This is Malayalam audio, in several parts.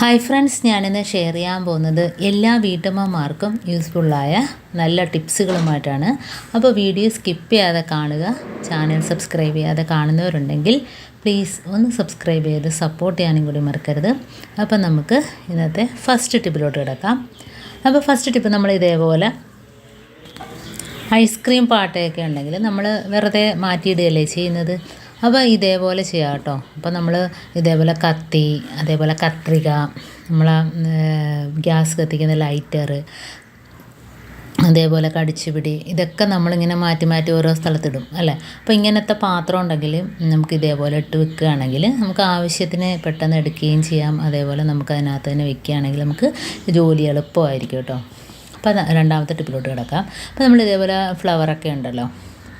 ഹായ് ഫ്രണ്ട്സ് ഞാനിന്ന് ഷെയർ ചെയ്യാൻ പോകുന്നത് എല്ലാ വീട്ടമ്മമാർക്കും യൂസ്ഫുള്ളായ നല്ല ടിപ്സുകളുമായിട്ടാണ് അപ്പോൾ വീഡിയോ സ്കിപ്പ് ചെയ്യാതെ കാണുക ചാനൽ സബ്സ്ക്രൈബ് ചെയ്യാതെ കാണുന്നവരുണ്ടെങ്കിൽ പ്ലീസ് ഒന്ന് സബ്സ്ക്രൈബ് ചെയ്ത് സപ്പോർട്ട് ചെയ്യാനും കൂടി മറക്കരുത്. അപ്പോൾ നമുക്ക് ഇന്നത്തെ ഫസ്റ്റ് ടിപ്പിലോട്ട് കിടക്കാം. അപ്പോൾ ഫസ്റ്റ് ടിപ്പ് നമ്മൾ ഇതേപോലെ ഐസ്ക്രീം പാട്ടയൊക്കെ ഉണ്ടെങ്കിൽ നമ്മൾ വെറുതെ മാറ്റിയിടുകയല്ലേ ചെയ്യുന്നത്? അപ്പോൾ ഇതേപോലെ ചെയ്യാം കേട്ടോ. അപ്പോൾ നമ്മൾ ഇതേപോലെ കത്തി അതേപോലെ കത്രിക നമ്മളെ ഗ്യാസ് കത്തിക്കുന്ന ലൈറ്റർ അതേപോലെ കടിച്ചുപിടി ഇതൊക്കെ നമ്മളിങ്ങനെ മാറ്റി മാറ്റി ഓരോ സ്ഥലത്തിടും അല്ലേ? അപ്പോൾ ഇങ്ങനത്തെ പാത്രം ഉണ്ടെങ്കിൽ നമുക്ക് ഇതേപോലെ ഇട്ട് വെക്കുകയാണെങ്കിൽ നമുക്ക് ആവശ്യത്തിന് പെട്ടെന്ന് എടുക്കുകയും ചെയ്യാം. അതേപോലെ നമുക്ക് അതിനകത്ത് തന്നെ വെക്കുകയാണെങ്കിൽ നമുക്ക് ജോലി എളുപ്പമായിരിക്കും കേട്ടോ. അപ്പോൾ രണ്ടാമത്തെ ടിപ്പിലോട്ട് കിടക്കാം. അപ്പോൾ നമ്മൾ ഇതേപോലെ ഫ്ലവറൊക്കെ ഉണ്ടല്ലോ.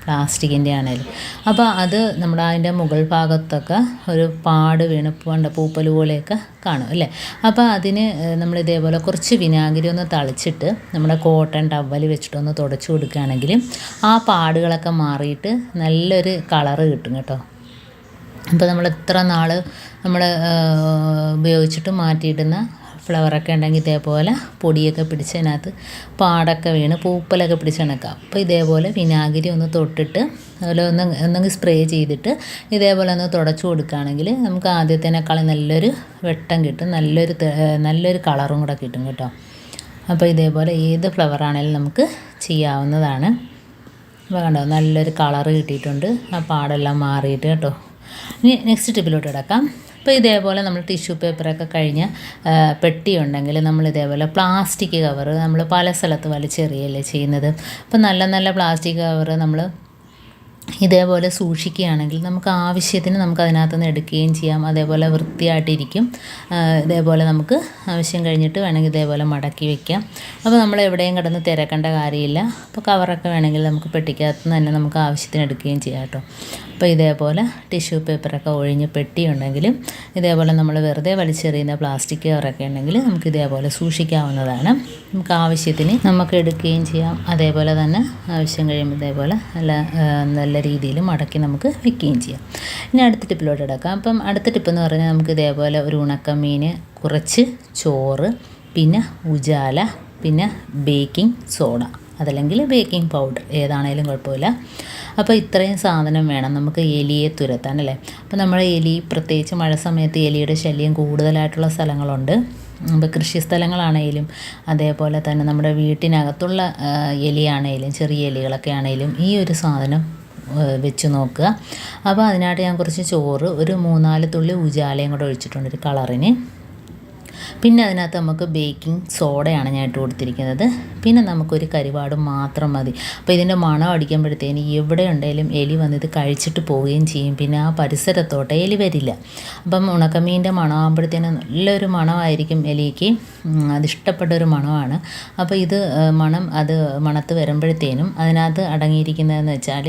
പ്ലാസ്റ്റിക്കിന്റെ ആണേലും. അപ്പോൾ അത് നമ്മുടെ അതിന്റെ മുകൾ ഭാഗത്തൊക്കെ ഒരു പാട് വീണ് പണ്ട പൂപ്പൽ പോലെയൊക്കെ കാണും അല്ലേ? അപ്പോൾ അതിന് നമ്മൾ ഇതേപോലെ കുറച്ച് വിനാഗിരി ഒന്ന് തളിച്ചിട്ട് നമ്മുടെ കോട്ടൺ ടവൽ വെച്ചിട്ടൊന്ന് തുടച്ചു കൊടുക്കുകയാണെങ്കിൽ ആ പാടുകളൊക്കെ മാറിയിട്ട് നല്ലൊരു കളറ് കിട്ടും കേട്ടോ. അപ്പോൾ നമ്മൾ എത്ര നാൾ നമ്മൾ ഉപയോഗിച്ചിട്ട് മാറ്റിയിടുന്ന ഫ്ലവറൊക്കെ ഉണ്ടെങ്കിൽ ഇതേപോലെ പൊടിയൊക്കെ പിടിച്ച് അതിനകത്ത് പാടൊക്കെ വീണ് പൂപ്പലൊക്കെ പിടിച്ച് കണക്കാം അപ്പോൾ ഇതേപോലെ വിനാഗിരി ഒന്ന് തൊട്ടിട്ട് അതുപോലെ ഒന്ന് ഒന്നെങ്കിൽ സ്പ്രേ ചെയ്തിട്ട് ഇതേപോലെ ഒന്ന് തുടച്ചു കൊടുക്കുകയാണെങ്കിൽ നമുക്ക് ആദ്യത്തേനേക്കാളും നല്ലൊരു വെട്ടം കിട്ടും. നല്ലൊരു നല്ലൊരു കളറും കൂടെ കിട്ടും കേട്ടോ. അപ്പോൾ ഇതേപോലെ ഏത് ഫ്ലവറാണേലും നമുക്ക് ചെയ്യാവുന്നതാണ്. അപ്പോൾ കണ്ടോ നല്ലൊരു കളറ് കിട്ടിയിട്ടുണ്ട്. ആ പാടെല്ലാം മാറിയിട്ട് കേട്ടോ. ഇനി നെക്സ്റ്റ് ടിപ്പിലോട്ട് കിടക്കാം. അപ്പോൾ ഇതേപോലെ നമ്മൾ ടിഷ്യൂ പേപ്പറൊക്കെ കഴിഞ്ഞ് പെട്ടി ഉണ്ടെങ്കിൽ നമ്മൾ ഇതേപോലെ പ്ലാസ്റ്റിക് കവർ നമ്മൾ പല സ്ഥലത്ത് വലിച്ചെറിയല്ലേ ചെയ്യുന്നത്. അപ്പോൾ നല്ല നല്ല പ്ലാസ്റ്റിക് കവർ നമ്മൾ ഇതേപോലെ സൂക്ഷിക്കുകയാണെങ്കിൽ നമുക്ക് ആവശ്യത്തിന് നമുക്ക് അതിനകത്ത് നിന്ന് എടുക്കുകയും ചെയ്യാം. അതേപോലെ വൃത്തിയായിട്ടിരിക്കും. ഇതേപോലെ നമുക്ക് ആവശ്യം കഴിഞ്ഞിട്ട് വേണമെങ്കിൽ ഇതേപോലെ മടക്കി വയ്ക്കാം അപ്പോൾ നമ്മൾ എവിടെയും കിടന്ന് തിരക്കേണ്ട കാര്യമില്ല. അപ്പോൾ കവറൊക്കെ വേണമെങ്കിൽ നമുക്ക് പെട്ടിക്കകത്ത് നിന്ന് തന്നെ നമുക്ക് ആവശ്യത്തിന് എടുക്കുകയും ചെയ്യാം കേട്ടോ. അപ്പോൾ ഇതേപോലെ ടിഷ്യൂ പേപ്പറൊക്കെ ഒഴിഞ്ഞ് പെട്ടിയുണ്ടെങ്കിലും ഇതേപോലെ നമ്മൾ വെറുതെ വലിച്ചെറിയുന്ന പ്ലാസ്റ്റിക് കവറൊക്കെ ഉണ്ടെങ്കിൽ നമുക്ക് ഇതേപോലെ സൂക്ഷിക്കാവുന്നതാണ്. നമുക്ക് ആവശ്യത്തിന് നമുക്ക് എടുക്കുകയും ചെയ്യാം. അതേപോലെ തന്നെ ആവശ്യം കഴിയുമ്പോൾ ഇതേപോലെ നല്ല നല്ല രീതിയിൽ മടക്കി നമുക്ക് വെക്കുകയും ചെയ്യാം. ഇനി അടുത്ത ടിപ്പിലോട്ട് എടുക്കാം അപ്പം അടുത്ത ടിപ്പ് എന്ന് പറഞ്ഞാൽ നമുക്ക് ഇതേപോലെ ഒരു ഉണക്കമീൻ കുറച്ച് ചോറ് പിന്നെ ഉജാല പിന്നെ ബേക്കിംഗ് സോഡ. അതല്ലെങ്കിൽ ബേക്കിംഗ് പൗഡർ ഏതാണേലും കുഴപ്പമില്ല. അപ്പോൾ ഇത്രയും സാധനം വേണം. നമുക്ക് എലിയെ തുരത്താൻ അല്ലേ? അപ്പോൾ നമ്മുടെ എലി പ്രത്യേകിച്ച് മഴ സമയത്ത് എലിയുടെ ശല്യം കൂടുതലായിട്ടുള്ള സ്ഥലങ്ങളുണ്ട്. ഇപ്പോൾ കൃഷി സ്ഥലങ്ങളാണേലും അതേപോലെ തന്നെ നമ്മുടെ വീട്ടിനകത്തുള്ള എലിയാണേലും ചെറിയ എലികളൊക്കെ ആണേലും ഈ ഒരു സാധനം വെച്ച് നോക്കുക. അപ്പോൾ അതിനായിട്ട് ഞാൻ കുറച്ച് ചോറ് ഒരു മൂന്നാൽ തുള്ളി ഉജാലയും കൂടെ ഒഴിച്ചിട്ടുണ്ട് ഒരു കളറിന്. പിന്നെ അതിനകത്ത് നമുക്ക് ബേക്കിംഗ് സോഡയാണ് ഞാൻ ഇട്ട് കൊടുത്തിരിക്കുന്നത്. പിന്നെ നമുക്കൊരു കരിവാട് മാത്രം മതി. അപ്പോൾ ഇതിന്റെ മണം അടിക്കുമ്പോഴത്തേന് എവിടെ ഉണ്ടെങ്കിലും എലി വന്ന് ഇത് കഴിച്ചിട്ട് പോവുകയും ചെയ്യും. പിന്നെ ആ പരിസരത്തോട്ട് എലി വരില്ല. അപ്പം ഉണക്കമീന്റെ മണമാകുമ്പോഴത്തേന് നല്ലൊരു മണമായിരിക്കും എലിക്ക്. അതിഷ്ടപ്പെട്ട ഒരു മണമാണ്. അപ്പോൾ ഇത് മണം അത് മണത്ത് വരുമ്പോഴത്തേനും അതിനകത്ത് അടങ്ങിയിരിക്കുന്നതെന്ന് വെച്ചാൽ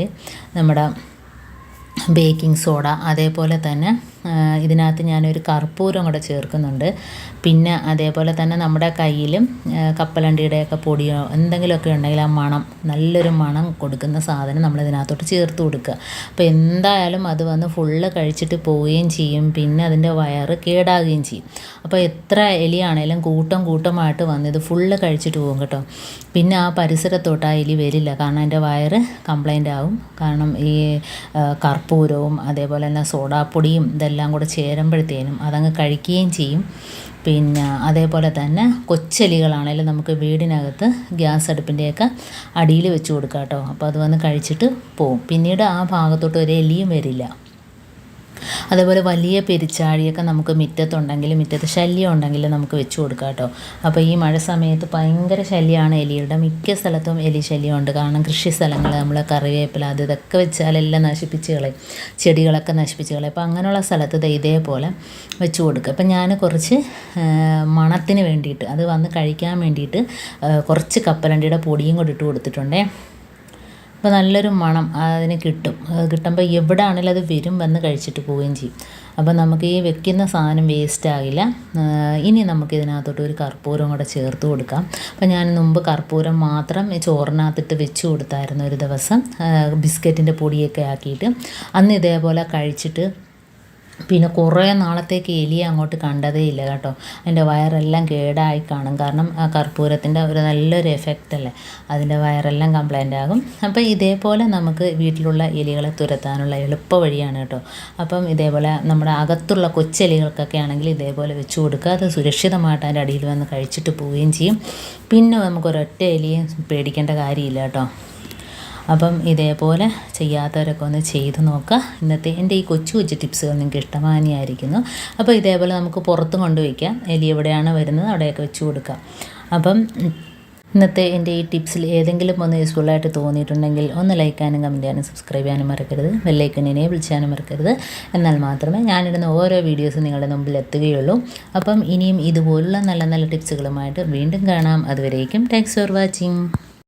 നമ്മുടെ ബേക്കിംഗ് സോഡ അതേപോലെ തന്നെ ഇതിനകത്ത് ഞാനൊരു കർപ്പൂരം കൂടെ ചേർക്കുന്നുണ്ട്. പിന്നെ അതേപോലെ തന്നെ നമ്മുടെ കയ്യിലും കപ്പലണ്ടിയുടെയൊക്കെ പൊടിയോ എന്തെങ്കിലുമൊക്കെ ഉണ്ടെങ്കിൽ ആ മണം നല്ലൊരു മണം കൊടുക്കുന്ന സാധനം നമ്മൾ ഇതിനകത്തോട്ട് ചേർത്ത് കൊടുക്കുക. അപ്പോൾ എന്തായാലും അത് വന്ന് ഫുള്ള് കഴിച്ചിട്ട് പോവുകയും ചെയ്യും. പിന്നെ അതിന്റെ വയറ് കേടാകുകയും ചെയ്യും. അപ്പോൾ എത്ര എലിയാണേലും കൂട്ടം കൂട്ടമായിട്ട് വന്ന് ഇത് ഫുള്ള് കഴിച്ചിട്ട് പോകും കേട്ടോ. പിന്നെ ആ പരിസരത്തോട്ട് ആ എലി വരില്ല. കാരണം അതിന്റെ വയറ് കംപ്ലൈന്റ് ആവും. കാരണം ഈ കർപ്പൂരവും അതേപോലെ തന്നെ സോഡാപ്പൊടിയും ഇതെല്ലാം കൂടെ ചേരുമ്പോഴത്തേനും അതങ്ങ് കഴിക്കുകയും ചെയ്യും. പിന്നെ അതേപോലെ തന്നെ കൊച്ചെലികളാണെങ്കിലും നമുക്ക് വീടിനകത്ത് ഗ്യാസ് അടുപ്പിന്റെയൊക്കെ അടിയിൽ വെച്ച് കൊടുക്കാം കേട്ടോ അപ്പോൾ അത് വന്ന് കഴിച്ചിട്ട് പോവും. പിന്നീട് ആ ഭാഗത്തോട്ട് ഒരു എലിയും വരില്ല. അതേപോലെ വലിയ പെരിച്ചാഴിയൊക്കെ നമുക്ക് മുറ്റത്തുണ്ടെങ്കിൽ മുറ്റത്ത് ശല്യം ഉണ്ടെങ്കിൽ നമുക്ക് വെച്ച് കൊടുക്കാം കേട്ടോ. അപ്പോൾ ഈ മഴ സമയത്ത് ഭയങ്കര ശല്യമാണ് എലിയുടെ. മിക്ക സ്ഥലത്തും എലി ശല്യമുണ്ട്. കാരണം കൃഷി സ്ഥലങ്ങൾ നമ്മൾ കറിവേപ്പില അത് ഇതൊക്കെ വെച്ചാലെല്ലാം നശിപ്പിച്ച് കളയും. ചെടികളൊക്കെ നശിപ്പിച്ച് കളയും. അപ്പോൾ അങ്ങനെയുള്ള സ്ഥലത്ത് ഇതേപോലെ വെച്ച് കൊടുക്കുക. അപ്പം ഞാൻ കുറച്ച് മണത്തിന് വേണ്ടിയിട്ട് അത് വന്ന് കഴിക്കാൻ വേണ്ടിയിട്ട് കുറച്ച് കപ്പലണ്ടിയുടെ പൊടിയും കൂടി ഇട്ട് കൊടുത്തിട്ടുണ്ടേ. അപ്പോൾ നല്ലൊരു മണം അതിന് കിട്ടും. കിട്ടുമ്പോൾ എവിടെ ആണെങ്കിലും അത് വരും വന്ന് കഴിച്ചിട്ട് പോവുകയും ചെയ്യും. അപ്പോൾ നമുക്ക് ഈ വെക്കുന്ന സാധനം വേസ്റ്റ് ആകില്ല ഇനി നമുക്ക് ഇതിനകത്തോട്ട് ഒരു കർപ്പൂരം കൂടെ ചേർത്ത് കൊടുക്കാം. അപ്പോൾ ഞാൻ മുമ്പ് കർപ്പൂരം മാത്രം ഈ ചോറിനകത്തിട്ട് വെച്ച് കൊടുത്തായിരുന്നു ഒരു ദിവസം. ബിസ്ക്കറ്റിന്റെ പൊടിയൊക്കെ ആക്കിയിട്ട്. അന്ന് ഇതേപോലെ കഴിച്ചിട്ട് പിന്നെ കുറേ നാളത്തേക്ക് എലിയെ അങ്ങോട്ട് കണ്ടതേ ഇല്ല കേട്ടോ. അതിന്റെ വയറെല്ലാം കേടായി കാണും. കാരണം ആ കർപ്പൂരത്തിന്റെ ഒരു നല്ലൊരു എഫക്റ്റ് അല്ലേ? അതിന്റെ വയറെല്ലാം കംപ്ലൈന്റ് ആകും. അപ്പം ഇതേപോലെ നമുക്ക് വീട്ടിലുള്ള എലികളെ തുരത്താനുള്ള എളുപ്പ വഴിയാണ് കേട്ടോ. അപ്പം ഇതേപോലെ നമ്മുടെ അകത്തുള്ള കൊച്ചെലികൾക്കൊക്കെ ആണെങ്കിൽ ഇതേപോലെ വെച്ച് കൊടുക്കുക. അത് സുരക്ഷിതമായിട്ട് അതിന്റെ അടിയിൽ വന്ന് കഴിച്ചിട്ട് പോവുകയും ചെയ്യും. പിന്നെ നമുക്ക് ഒരൊറ്റ എലിയും പേടിക്കേണ്ട കാര്യമില്ല കേട്ടോ. അപ്പം ഇതേപോലെ ചെയ്യാത്തവരൊക്കെ ഒന്ന് ചെയ്ത് നോക്കുക. ഇന്നത്തെ എന്റെ ഈ കൊച്ചു കൊച്ചു ടിപ്സുകൾ നിങ്ങൾക്ക് ഇഷ്ടമാനിയായിരിക്കുന്നു. അപ്പോൾ ഇതേപോലെ നമുക്ക് പുറത്ത് കൊണ്ടുവയ്ക്കാം. എലി എവിടെയാണ് വരുന്നത് അവിടെയൊക്കെ വെച്ച് കൊടുക്കാം. അപ്പം ഇന്നത്തെ എന്റെ ഈ ടിപ്സിൽ ഏതെങ്കിലും ഒന്ന് യൂസ്ഫുള്ളായിട്ട് തോന്നിയിട്ടുണ്ടെങ്കിൽ ഒന്ന് ലൈക്കാനും കമന്റ് ചെയ്യാനും സബ്സ്ക്രൈബ് ചെയ്യാനും മറക്കരുത്. ബെല്ലൈക്കൺ എനേബിൾ ചെയ്യാനും മറക്കരുത്. എന്നാൽ മാത്രമേ ഞാനിടുന്ന ഓരോ വീഡിയോസും നിങ്ങളുടെ മുമ്പിൽ എത്തുകയുള്ളൂ. അപ്പം ഇനിയും ഇതുപോലുള്ള നല്ല നല്ല ടിപ്സുകളുമായിട്ട് വീണ്ടും കാണാം. അതുവരേക്കും താങ്ക്സ് ഫോർ വാച്ചിങ്